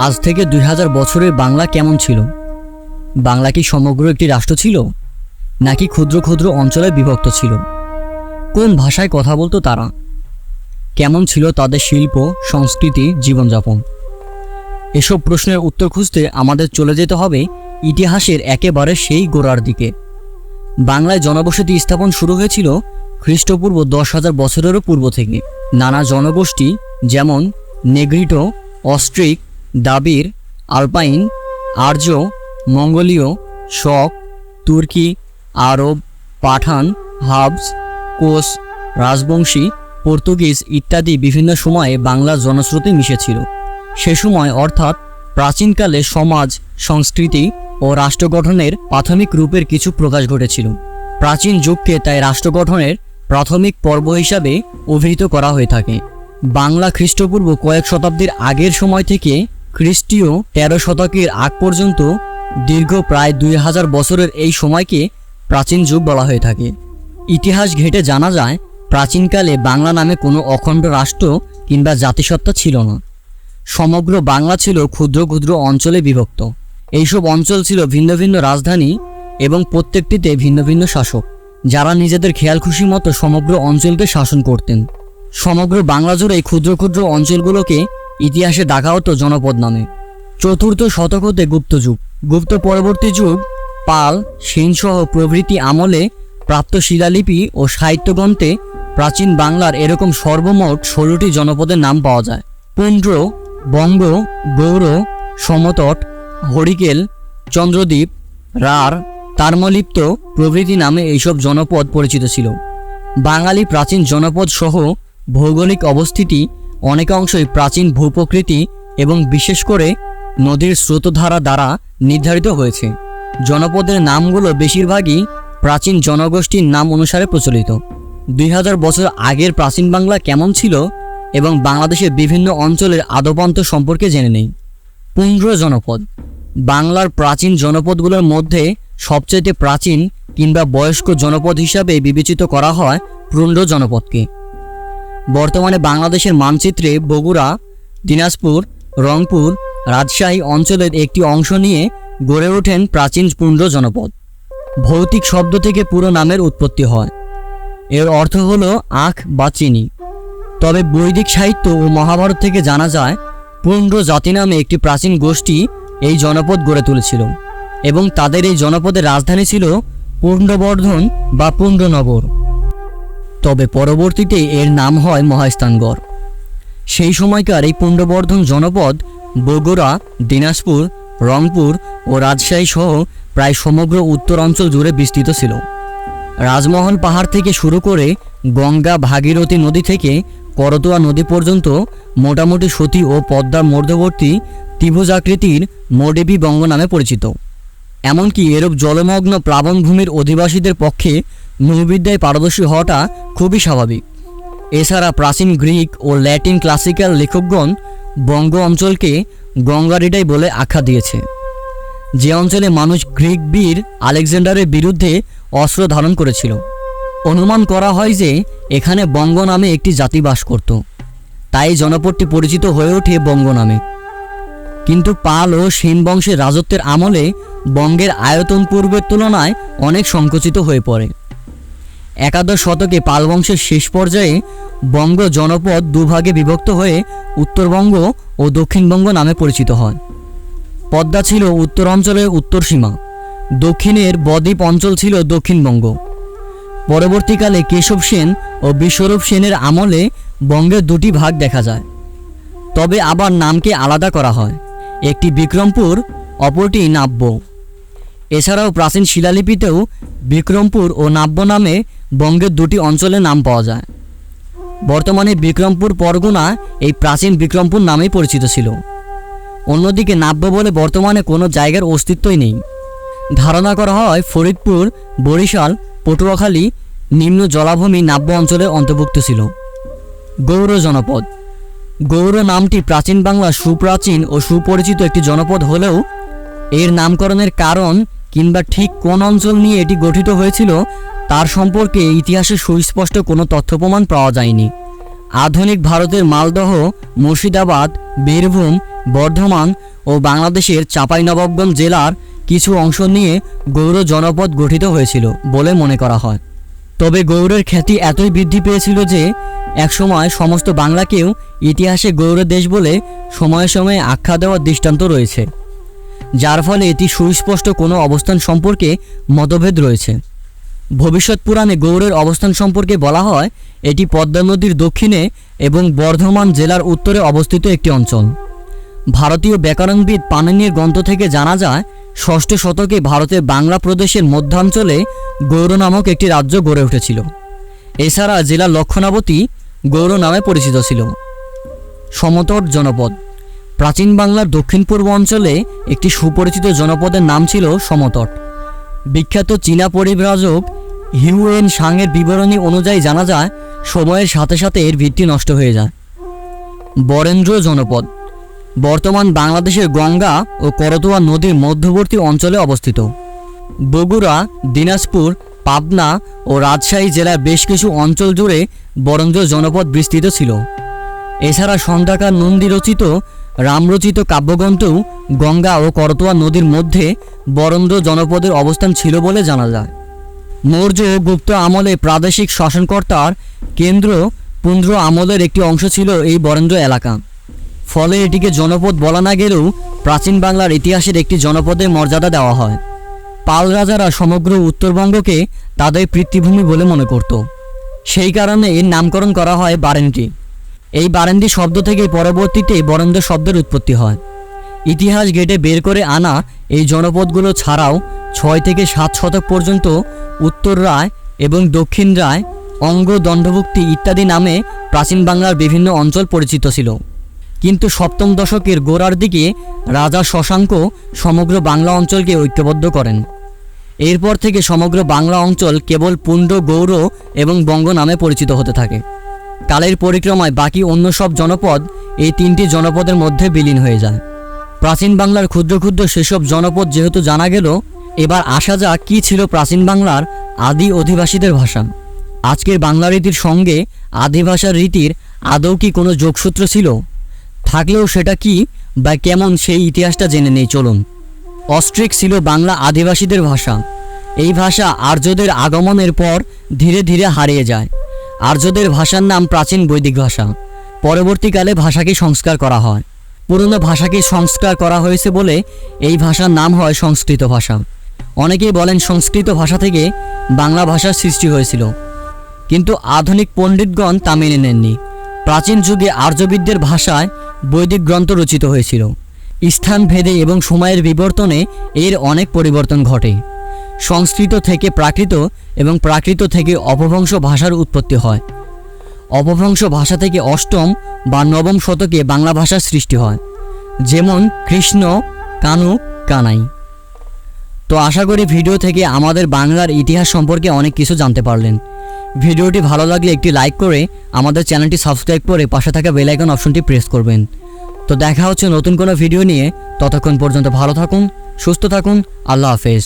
আজ থেকে দুই হাজার বছরের বাংলা কেমন ছিল? বাংলা কি সমগ্র একটি রাষ্ট্র ছিল? নাকি ক্ষুদ্র ক্ষুদ্র অঞ্চলে বিভক্ত ছিল? কোন ভাষায় কথা বলতো তারা? কেমন ছিল তাদের শিল্প, সংস্কৃতি, জীবনযাপন? এসব প্রশ্নের উত্তর খুঁজতে আমাদের চলে যেতে হবে ইতিহাসের একেবারে সেই গোড়ার দিকে। বাংলায় জনবসতি স্থাপন শুরু হয়েছিল খ্রিস্টপূর্ব দশ হাজার বছরেরও পূর্ব থেকে। নানা জনগোষ্ঠী, যেমন নেগ্রিটো, অস্ট্রিক দাবির আলপাইন, আর্য, মঙ্গোলীয়, শক, তুর্কি, আরব, পাঠান, হাবস, কোস, রাজবংশী, পর্তুগিজ ইত্যাদি বিভিন্ন সময়ে বাংলার জনশ্রুতি মিশেছিল। সে সময় অর্থাৎ প্রাচীনকালে সমাজ, সংস্কৃতি ও রাষ্ট্র গঠনের প্রাথমিক রূপের কিছু প্রকাশ ঘটেছিল। প্রাচীন যুগকে তাই রাষ্ট্র গঠনের প্রাথমিক পর্ব হিসাবে অভিহিত করা হয়ে থাকে। বাংলা খ্রিস্টপূর্ব কয়েক শতাব্দীর আগের সময় থেকে খ্রিস্টীয় তেরো শতকের আগ পর্যন্ত দীর্ঘ প্রায় দুই হাজার বছরের এই সময়কে প্রাচীন যুগ বলা হয়ে থাকে। ইতিহাস ঘেটে জানা যায়, প্রাচীনকালে বাংলা নামে কোনো অখণ্ড রাষ্ট্র কিংবা জাতিসত্তা ছিল না। সমগ্র বাংলা ছিল ক্ষুদ্র ক্ষুদ্র অঞ্চলে বিভক্ত। এইসব অঞ্চল ছিল ভিন্ন ভিন্ন রাজধানী এবং প্রত্যেকটিতে ভিন্ন ভিন্ন শাসক, যারা নিজেদের খেয়াল খুশি মতো সমগ্র অঞ্চলকে শাসন করতেন। সমগ্র বাংলা জুড়ে ক্ষুদ্র ক্ষুদ্র অঞ্চলগুলোকে ইতিহাসে ডাকা হতো জনপদ নামে। চতুর্থ শতক হতে গুপ্ত যুগ। গুপ্ত পরবর্তী যুগ, পাল, সেনসহ প্রভৃতি আমলে প্রাপ্ত শিলালিপি ও সাহিত্যগ্রন্থে প্রাচীন বাংলার এরকম সর্বমোট ষোলোটি জনপদের নাম পাওয়া যায়। পুন্ড্র, বঙ্গ, গৌর, সমতট, হরিকেল, চন্দ্রদ্বীপ রার তার্মলিপ্ত প্রভৃতি নামে এইসব জনপদ পরিচিত ছিল। বাঙালি প্রাচীন জনপদ সহ ভৌগোলিক অবস্থিতি অনেকাংশই প্রাচীন ভূপ্রকৃতি এবং বিশেষ করে নদীর স্রোতধারা দ্বারা নির্ধারিত হয়েছে। জনপদের নামগুলো বেশিরভাগই প্রাচীন জনগোষ্ঠীর নাম অনুসারে প্রচলিত। দুই হাজার বছর আগের প্রাচীন বাংলা কেমন ছিল এবং বাংলাদেশের বিভিন্ন অঞ্চলের আদপান্ত সম্পর্কে জেনে নেই। পুন্ড্র জনপদ। বাংলার প্রাচীন জনপদগুলোর মধ্যে সবচেয়ে প্রাচীন কিংবা বয়স্ক জনপদ হিসাবে বিবেচিত করা হয় পুন্ড্র জনপদকে। বর্তমানে বাংলাদেশের মানচিত্রে বগুড়া, দিনাজপুর, রংপুর, রাজশাহী অঞ্চলের একটি অংশ নিয়ে গড়ে ওঠেন প্রাচীন পুন্ড্র জনপদ। ভৌতিক শব্দ থেকে পুরো নামের উৎপত্তি হয়। এর অর্থ হলো আখ বা চিনি। তবে বৈদিক সাহিত্য ও মহাভারত থেকে জানা যায় পুন্ড্র জাতি নামে একটি প্রাচীন গোষ্ঠী এই জনপদ গড়ে তুলেছিল এবং তাদের এই জনপদের রাজধানী ছিল পুণ্ডবর্ধন বা পুণ্ডনগর। তবে পরবর্তীতে এর নাম হয় মহাস্থানগড়। সেই সময়কার এই পুণ্ডবর্ধন জনপদ বগুড়া, দিনাজপুর, রংপুর ও রাজশাহী সহ প্রায় সমগ্র উত্তরাঞ্চল জুড়ে বিস্তৃত ছিল। রাজমহল পাহাড় থেকে শুরু করে গঙ্গা, ভাগীরথী নদী থেকে করতোয়া নদী পর্যন্ত মোটামুটি সতী ও পদ্মার মধ্যবর্তী ত্রিভুজাকৃতির মোডেবি বঙ্গ নামে পরিচিত। এমনকি এরূপ জলমগ্ন প্লাবনভূমির অধিবাসীদের পক্ষে নৌবিদ্যায় পারদর্শী হওয়াটা খুবই স্বাভাবিক। এছাড়া প্রাচীন গ্রিক ও ল্যাটিন ক্লাসিক্যাল লেখকগণ বঙ্গ অঞ্চলকে গঙ্গারিডাই বলে আখ্যা দিয়েছে। যে অঞ্চলে মানুষ গ্রিক বীর আলেকজান্ডারের বিরুদ্ধে অস্ত্র ধারণ করেছিল। অনুমান করা হয় যে এখানে বঙ্গ নামে একটি জাতি বাস করত। তাই জনপদটি পরিচিত হয়ে ওঠে বঙ্গ নামে। কিন্তু পাল ও সেন বংশের রাজত্বের আমলে বঙ্গের আয়তন পূর্বের তুলনায় অনেক সংকুচিত হয়ে পড়ে। একাদশ শতকে পাল বংশের শেষ পর্যায়ে বঙ্গ জনপদ দুভাগে বিভক্ত হয়ে উত্তরবঙ্গ ও দক্ষিণবঙ্গ নামে পরিচিত হয়। পদ্মা ছিল উত্তর অঞ্চলের উত্তর সীমা, দক্ষিণের বদ্বীপ অঞ্চল ছিল দক্ষিণবঙ্গ। পরবর্তীকালে কেশব সেন ও বিশ্বরূপ সেনের আমলে বঙ্গের দুটি ভাগ দেখা যায়। তবে আবার নামকে আলাদা করা হয়। একটি বিক্রমপুর, অপরটি নাব্য। এছাড়াও প্রাচীন শিলালিপিতেও বিক্রমপুর ও নাব্য নামে বঙ্গের দুটি অঞ্চলের নাম পাওয়া যায়। বর্তমানে বিক্রমপুর পরগনা এই প্রাচীন বিক্রমপুর নামেই পরিচিত ছিল। অন্যদিকে নাব্য বলে বর্তমানে কোনো জায়গার অস্তিত্বই নেই। ধারণা করা হয় ফরিদপুর, বরিশাল, পটুয়াখালী নিম্ন জলাভূমি নাব্য অঞ্চলের অন্তর্ভুক্ত ছিল। গৌর জনপদ। গৌর নামটি প্রাচীন বাংলার সুপ্রাচীন ও সুপরিচিত একটি জনপদ হলেও এর নামকরণের কারণ কিংবা ঠিক কোন অঞ্চল নিয়ে এটি গঠিত হয়েছিল, তার সম্পর্কে ইতিহাসে সুস্পষ্ট কোনো তথ্য প্রমাণ পাওয়া যায়নি। আধুনিক ভারতের মালদহ, মুর্শিদাবাদ, বীরভূম, বর্ধমান ও বাংলাদেশের চাঁপাইনবাবগঞ্জ জেলার কিছু অংশ নিয়ে গৌড় জনপদ গঠিত হয়েছিল বলে মনে করা হয়। তবে গৌড়ের খ্যাতি এতই বৃদ্ধি পেয়েছিল যে, একসময় সমস্ত বাংলাকেও ইতিহাসে গৌড়ের দেশ বলে সময়ে সময়ে আখ্যা দেওয়ার দৃষ্টান্ত রয়েছে। যার ফলে এটি সুস্পষ্ট কোনো অবস্থান সম্পর্কে মতভেদ রয়েছে। ভবিষ্যৎ পুরাণে গৌড়ের অবস্থান সম্পর্কে বলা হয়, এটি পদ্মা নদীর দক্ষিণে এবং বর্ধমান জেলার উত্তরে অবস্থিত একটি অঞ্চল। ভারতীয় ব্যাকরণবিদ পাণিনির গ্রন্থ থেকে জানা যায়, ষষ্ঠ শতকে ভারতের বাংলা প্রদেশের মধ্যাঞ্চলে গৌর নামক একটি রাজ্য গড়ে উঠেছিল। এছাড়া জেলা লক্ষণাবতী গৌড় নামে পরিচিত ছিল। সমতট জনপদ। প্রাচীন বাংলার দক্ষিণ পূর্ব অঞ্চলে একটি সুপরিচিত জনপদের নাম ছিল সমতট। বিখ্যাত চীনা পরিব্রাজক হিউয়েন সাংয়ের বিবরণী অনুযায়ী জানা যায়, সময়ের সাথে সাথে এর ভিত্তি নষ্ট হয়ে যায়। বরেন্দ্র জনপদ, বর্তমান বাংলাদেশের গঙ্গা ও করতোয়া নদীর মধ্যবর্তী অঞ্চলে অবস্থিত। বগুড়া, দিনাজপুর, পাবনা ও রাজশাহী জেলার বেশ কিছু অঞ্চল জুড়ে বরেন্দ্র জনপদ বিস্তৃত ছিল। এছাড়া সন্ধ্যাকার নন্দী রচিত রামরচিত কাব্যগ্রন্থেও গঙ্গা ও করতোয়া নদীর মধ্যে বরেন্দ্র জনপদের অবস্থান ছিল বলে জানা যায়। মৌর্য গুপ্ত আমলে প্রাদেশিক শাসনকর্তার কেন্দ্র পুন্দ্র আমলের একটি অংশ ছিল এই বরেন্দ্র এলাকা। ফলে এটিকে জনপদ বলা না গেলেও প্রাচীন বাংলার ইতিহাসের একটি জনপদের মর্যাদা দেওয়া হয়। পাল রাজারা সমগ্র উত্তরবঙ্গকে তাদের পিতৃভূমি বলে মনে করত। সেই কারণে এর নামকরণ করা হয় বারেন্টি। এই বারেন্দি শব্দ থেকে পরবর্তীতে বরেন্দ্র শব্দের উৎপত্তি হয়। ইতিহাস গেটে বের করে আনা এই জনপদগুলো ছাড়াও ছয় থেকে সাত শতক পর্যন্ত উত্তর রায় এবং দক্ষিণ রায়, অঙ্গ, দণ্ডভুক্তি ইত্যাদি নামে প্রাচীন বাংলার বিভিন্ন অঞ্চল পরিচিত ছিল। কিন্তু সপ্তম দশকের গোড়ার দিকে রাজা শশাঙ্ক সমগ্র বাংলা অঞ্চলকে ঐক্যবদ্ধ করেন। এরপর থেকে সমগ্র বাংলা অঞ্চল কেবল পুণ্ড, গৌড় এবং বঙ্গ নামে পরিচিত হতে থাকে। কালের পরিক্রমায় বাকি অন্য সব জনপদ এই তিনটি জনপদের মধ্যে বিলীন হয়ে যায়। প্রাচীন বাংলার ক্ষুদ্র ক্ষুদ্র সেসব জনপদ যেহেতু জানা গেল, এবার আসা যাক কী ছিল প্রাচীন বাংলার আদি অধিবাসীদের ভাষা। আজকের বাংলা রীতির সঙ্গে আদি ভাষার রীতির আদৌ কি কোনো যোগসূত্র ছিল? থাকলেও সেটা কি বা কেমন সেই ইতিহাসটা জেনে নেই, চলুন। অস্ট্রিক ছিল বাংলা আদিবাসীদের ভাষা। এই ভাষা আর্যদের আগমনের পর ধীরে ধীরে হারিয়ে যায়। আর্যদের ভাষার নাম প্রাচীন বৈদিক ভাষা। পরবর্তীকালে ভাষাকে সংস্কার করা হয়। পুরনো ভাষাকে সংস্কার করা হয়েছে বলে এই ভাষার নাম হয় সংস্কৃত ভাষা। অনেকেই বলেন সংস্কৃত ভাষা থেকে বাংলা ভাষার সৃষ্টি হয়েছিল। কিন্তু আধুনিক পণ্ডিতগণ তা মেনে নেননি। প্রাচীন যুগে আর্যবিদদের ভাষায় বৈদিক গ্রন্থ রচিত হয়েছিল। স্থান, ভেদে এবং সময়ের বিবর্তনে এর অনেক পরিবর্তন ঘটে। সংস্কৃত থেকে প্রাকৃত এবং প্রাকৃত থেকে অপভ্রংশ ভাষার উৎপত্তি হয়। অপভ্রংশ ভাষা থেকে অষ্টম বা নবম শতকে বাংলা ভাষার সৃষ্টি হয়, যেমন কৃষ্ণ, কানু, কানাই। তো আশা করি ভিডিও থেকে আমাদের বাংলার ইতিহাস সম্পর্কে অনেক কিছু জানতে পারলেন। ভিডিওটি ভালো লাগলে একটি লাইক করে আমাদের চ্যানেলটি সাবস্ক্রাইব করে পাশে থাকা বেলাইকন অপশনটি প্রেস করবেন। তো দেখা হচ্ছে নতুন কোনো ভিডিও নিয়ে, ততক্ষণ পর্যন্ত ভালো থাকুন, সুস্থ থাকুন, আল্লাহ হাফেজ।